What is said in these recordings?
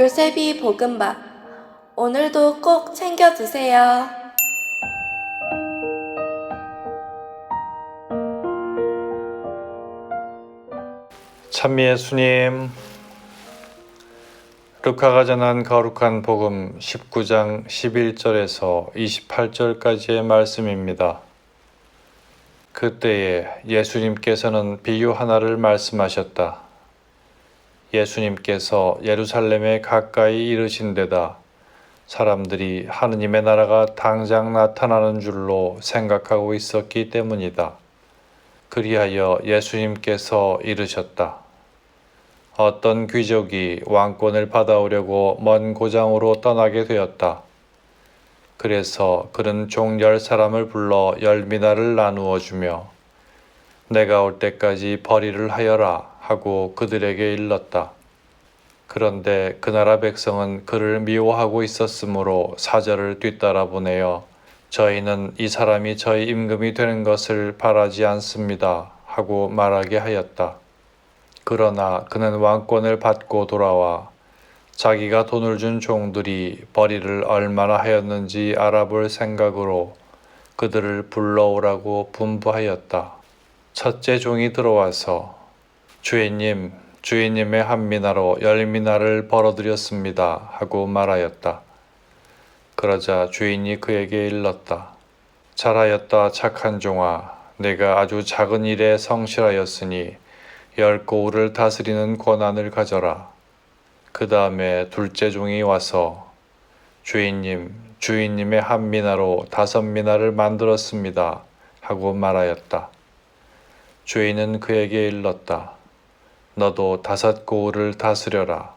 요셉이 볶음밥. 오늘도 꼭 챙겨 드세요. 찬미 예수님 루카가 전한 거룩한 복음 19장 11절에서 28절까지의 말씀입니다. 그때에 예수님께서는 비유 하나를 말씀하셨다. 예수님께서 예루살렘에 가까이 이르신 데다 사람들이 하느님의 나라가 당장 나타나는 줄로 생각하고 있었기 때문이다. 그리하여 예수님께서 이르셨다. 어떤 귀족이 왕권을 받아오려고 먼 고장으로 떠나게 되었다. 그래서 그는 종 열 사람을 불러 열 미나를 나누어 주며 내가 올 때까지 벌이를 하여라 하고 그들에게 일렀다. 그런데 그 나라 백성은 그를 미워하고 있었으므로 사절을 뒤따라 보내어 저희는 이 사람이 저희 임금이 되는 것을 바라지 않습니다 하고 말하게 하였다. 그러나 그는 왕권을 받고 돌아와 자기가 돈을 준 종들이 벌이를 얼마나 하였는지 알아볼 생각으로 그들을 불러오라고 분부하였다. 첫째 종이 들어와서 주인님, 주인님의 한 미나로 열 미나를 벌어들였습니다 하고 말하였다. 그러자 주인이 그에게 일렀다. 잘하였다 착한 종아 내가 아주 작은 일에 성실하였으니 열 고울을 다스리는 권한을 가져라. 그 다음에 둘째 종이 와서 주인님, 주인님의 한 미나로 다섯 미나를 만들었습니다. 하고 말하였다. 주인은 그에게 일렀다. 너도 다섯 고울을 다스려라.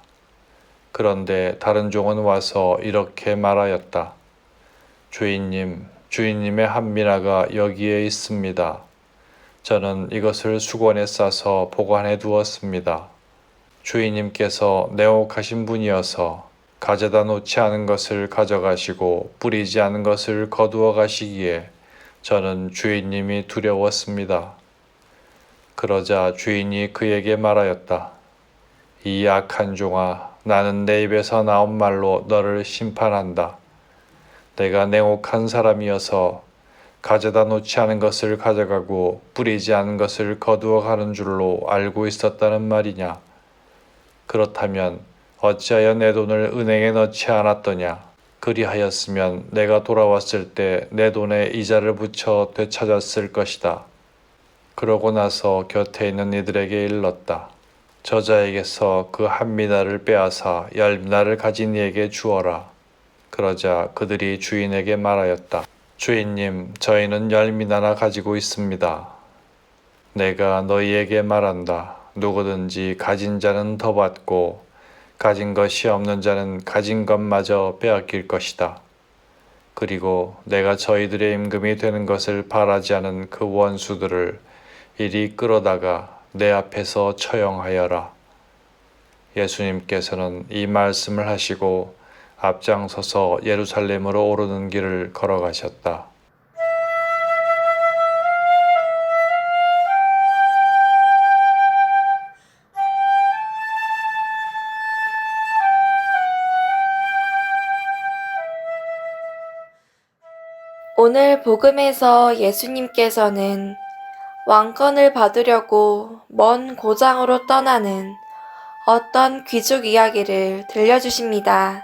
그런데 다른 종은 와서 이렇게 말하였다. 주인님, 주인님의 한 미나가 여기에 있습니다. 저는 이것을 수건에 싸서 보관해 두었습니다. 주인님께서 내옥하신 분이어서 가져다 놓지 않은 것을 가져가시고 뿌리지 않은 것을 거두어 가시기에 저는 주인님이 두려웠습니다. 그러자 주인이 그에게 말하였다. 이 악한 종아, 나는 내 입에서 나온 말로 너를 심판한다. 내가 냉혹한 사람이어서 가져다 놓지 않은 것을 가져가고 뿌리지 않은 것을 거두어 가는 줄로 알고 있었다는 말이냐? 그렇다면 어찌하여 내 돈을 은행에 넣지 않았더냐? 그리하였으면 내가 돌아왔을 때 내 돈에 이자를 붙여 되찾았을 것이다. 그러고 나서 곁에 있는 이들에게 일렀다. 저자에게서 그 한 미나를 빼앗아 열 미나를 가진 이에게 주어라. 그러자 그들이 주인에게 말하였다. 주인님, 저희는 열 미나나 가지고 있습니다. 내가 너희에게 말한다. 누구든지 가진 자는 더 받고 가진 것이 없는 자는 가진 것마저 빼앗길 것이다. 그리고 내가 저희들의 임금이 되는 것을 바라지 않은 그 원수들을 이리 끌어다가 내 앞에서 처형하여라. 예수님께서는 이 말씀을 하시고 앞장서서 예루살렘으로 오르는 길을 걸어가셨다. 오늘 복음에서 예수님께서는 왕권을 받으려고 먼 고장으로 떠나는 어떤 귀족 이야기를 들려주십니다.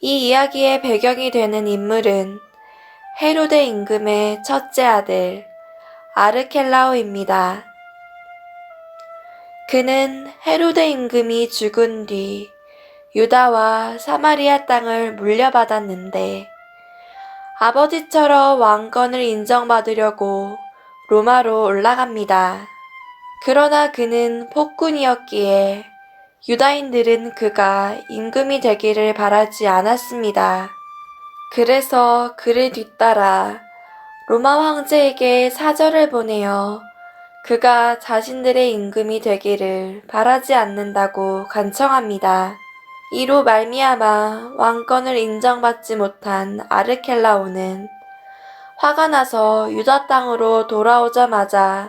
이 이야기의 배경이 되는 인물은 헤로데 임금의 첫째 아들 아르켈라오입니다. 그는 헤로데 임금이 죽은 뒤 유다와 사마리아 땅을 물려받았는데 아버지처럼 왕권을 인정받으려고 로마로 올라갑니다. 그러나 그는 폭군이었기에 유다인들은 그가 임금이 되기를 바라지 않았습니다. 그래서 그를 뒤따라 로마 황제에게 사절을 보내어 그가 자신들의 임금이 되기를 바라지 않는다고 간청합니다. 이로 말미암아 왕권을 인정받지 못한 아르켈라오는 화가 나서 유다 땅으로 돌아오자마자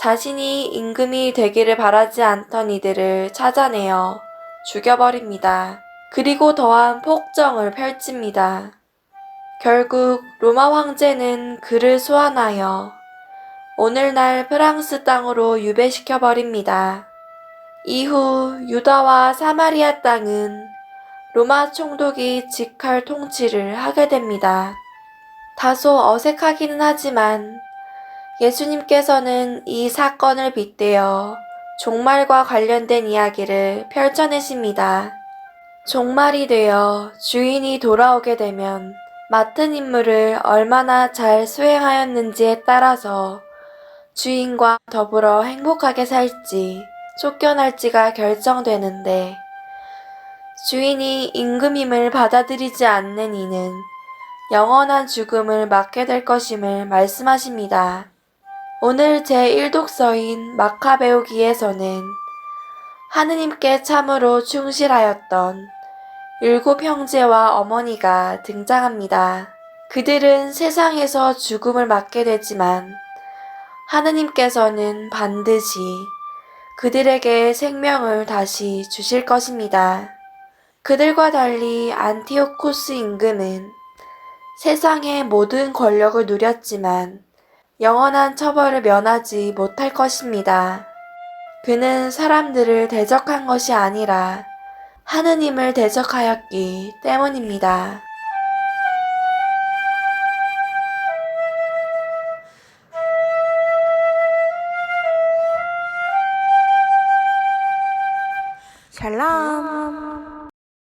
자신이 임금이 되기를 바라지 않던 이들을 찾아내어 죽여버립니다. 그리고 더한 폭정을 펼칩니다. 결국 로마 황제는 그를 소환하여 오늘날 프랑스 땅으로 유배시켜 버립니다. 이후 유다와 사마리아 땅은 로마 총독이 직할 통치를 하게 됩니다. 다소 어색하기는 하지만 예수님께서는 이 사건을 빗대어 종말과 관련된 이야기를 펼쳐내십니다. 종말이 되어 주인이 돌아오게 되면 맡은 임무를 얼마나 잘 수행하였는지에 따라서 주인과 더불어 행복하게 살지 쫓겨날지가 결정되는데 주인이 임금임을 받아들이지 않는 이는 영원한 죽음을 맞게 될 것임을 말씀하십니다. 오늘 제1독서인 마카베오기에서는 하느님께 참으로 충실하였던 일곱 형제와 어머니가 등장합니다. 그들은 세상에서 죽음을 맞게 되지만 하느님께서는 반드시 그들에게 생명을 다시 주실 것입니다. 그들과 달리 안티오코스 임금은 세상의 모든 권력을 누렸지만 영원한 처벌을 면하지 못할 것입니다. 그는 사람들을 대적한 것이 아니라 하느님을 대적하였기 때문입니다. 샬롬